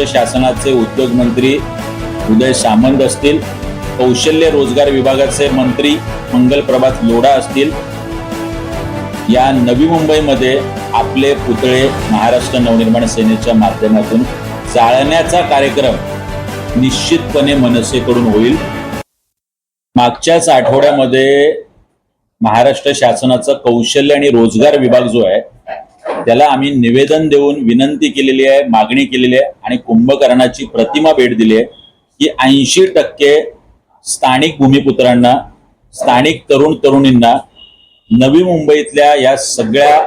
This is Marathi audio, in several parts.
महाराष्ट्र शासनाचे उद्योग मंत्री उदय सामंत असतील कौशल्य रोजगार विभागाचे मंत्री मंगल प्रभात लोढा असतील या नवी मुंबईमध्ये आपले पुतळे महाराष्ट्र नवनिर्माण सेनेच्या माध्यमातून जाळण्याचा कार्यक्रम निश्चितपणे मनसेकडून होईल. मागच्याच आठवड्यामध्ये महाराष्ट्र शासनाचा कौशल्य आणि रोजगार विभाग जो आहे त्याला आम्ही निवेदन देऊन विनंती केलेली आहे मागणी केलेली आहे आणि कुंभकर्णाची प्रतिमा भेट दिली आहे की ऐंशी टक्के स्थानिक भूमिपुत्रांना स्थानिक तरुण तरुणींना नवी मुंबईतल्या या सगळ्या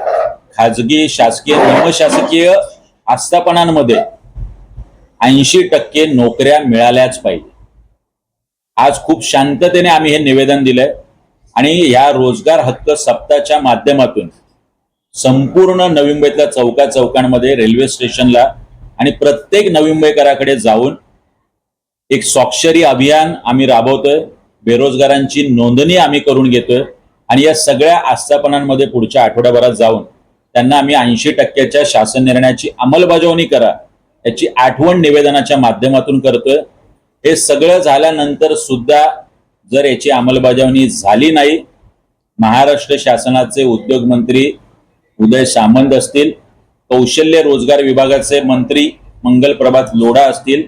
खाजगी शासकीय निमशासकीय आस्थापनांमध्ये ऐंशी टक्के नोकऱ्या मिळाल्याच पाहिजे. आज खूप शांततेने आम्ही हे निवेदन दिलंय आणि या रोजगार हक्क सप्ताहाच्या माध्यमातून संपूर्ण नवी मुंबईतल्या चौका चौकांमध्ये रेल्वे स्टेशनला आणि प्रत्येक नवी मुंबईकराकडे जाऊन एक स्वाक्षरी अभियान आम्ही राबवतोय. बेरोजगारांची नोंदणी आम्ही करून घेतोय. आणि या सगळ्या आस्थापनांमध्ये पुढच्या आठवड्याभरात जाऊन त्यांना आम्ही ऐंशी टक्क्याच्या शासन निर्णयाची अंमलबजावणी करा याची आठवण निवेदनाच्या माध्यमातून करतोय. हे सगळं झाल्यानंतर सुद्धा जर याची अंमलबजावणी झाली नाही महाराष्ट्र शासनाचे उद्योग मंत्री उदय सामंत असतील कौशल्य रोजगार विभागाचे मंत्री मंगल प्रभात लोढा असतील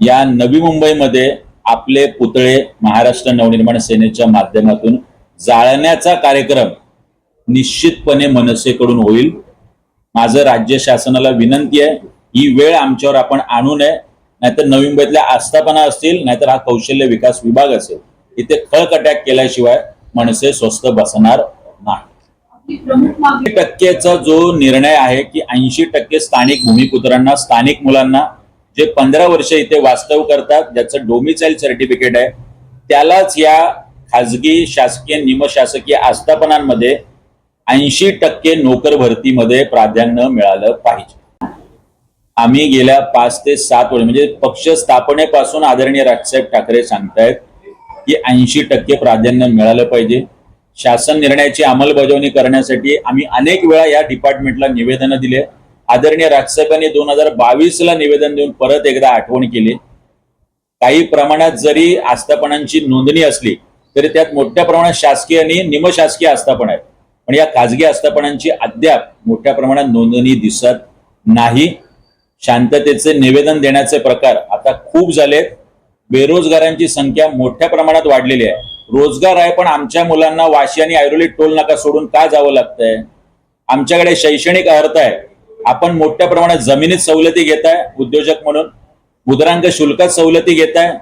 या नवी मुंबईमध्ये आपले पुतळे महाराष्ट्र नवनिर्माण सेनेच्या माध्यमातून जाळण्याचा कार्यक्रम निश्चितपणे मनसेकडून होईल. माझं राज्य शासनाला विनंती आहे ही वेळ आमच्यावर आपण आणू नये नाहीतर नवी मुंबईतल्या आस्थापना असतील नाहीतर हा कौशल्य विकास विभाग असेल इथे खळकट्याक केल्याशिवाय मनसे स्वस्त बसणार नाही. टक्केचा जो निर्णय आहे की ऐंशी टक्के स्थानिक भूमिपुत्रांना स्थानिक मुलांना जे पंधरा वर्ष इथे वास्तव करतात ज्याचं डोमिसाईल सर्टिफिकेट आहे त्यालाच या खाजगी शासकीय निमशासकीय आस्थापनांमध्ये ऐंशी टक्के नोकर भरतीमध्ये प्राधान्य मिळालं पाहिजे. आम्ही गेल्या पाच ते सात वर्ष म्हणजे पक्ष स्थापनेपासून आदरणीय राजसाहेब ठाकरे सांगतायत की ऐंशी टक्के प्राधान्य मिळालं पाहिजे. शासन निर्णयाची अंमलबजावणी करण्यासाठी आम्ही अनेक वेळा या डिपार्टमेंटला निवेदनं दिले. आदरणीय राजसाहेबांनी दोन हजार बावीस ला निवेदन देऊन परत एकदा आठवण केली. काही प्रमाणात जरी आस्थापनांची नोंदणी असली तरी त्यात मोठ्या प्रमाणात शासकीय आणि निमशासकीय आस्थापन आहेत. पण या खाजगी आस्थापनांची अद्याप मोठ्या प्रमाणात नोंदणी दिसत नाही. शांततेचे निवेदन देण्याचे प्रकार आता खूप झालेत. बेरोजगारांची संख्या मोठ्या प्रमाणात वाढलेली आहे. रोजगार आहे पण आमच्या मुलांना वाशी आणि ऐरोली टोल नाका सोडून का जावं लागतंय? आमच्याकडे शैक्षणिक अर्थ आहे. आपण मोठ्या प्रमाणात जमिनीत सवलती घेताय उद्योजक म्हणून. मुद्रांक शुल्कात सवलती घेताय.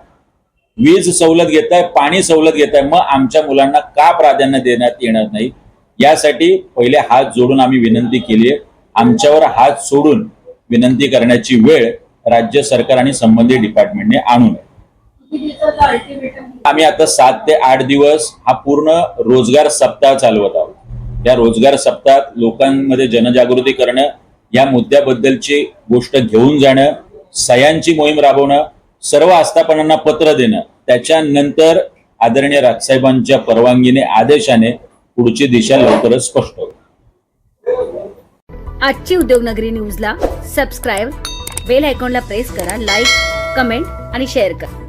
वीज सवलत घेताय पाणी सवलत घेताय. मग आमच्या मुलांना का प्राधान्य देण्यात येणार नाही? यासाठी पहिले हात जोडून आम्ही विनंती केली आहे. आमच्यावर हात सोडून विनंती करण्याची वेळ राज्य सरकार आणि संबंधित डिपार्टमेंटने आणू नये आम्ही आता सात ते आठ दिवस हा पूर्ण रोजगार सप्ताह चालवत आहोत. या रोजगार सप्ताहात लोकांमध्ये जनजागृती करणं या मुद्द्याबद्दलची गोष्ट घेऊन जाणं सह्यांची मोहीम राबवणं सर्व आस्थापनांना पत्र देणं त्याच्यानंतर आदरणीय राजसाहेबांच्या परवानगीने आदेशाने पुढची दिशा लवकरच स्पष्ट होईल. आजची उद्योगनगरी न्यूजला सबस्क्राईब बेल आयकॉनला प्रेस करा लाईक कमेंट आणि शेअर करा.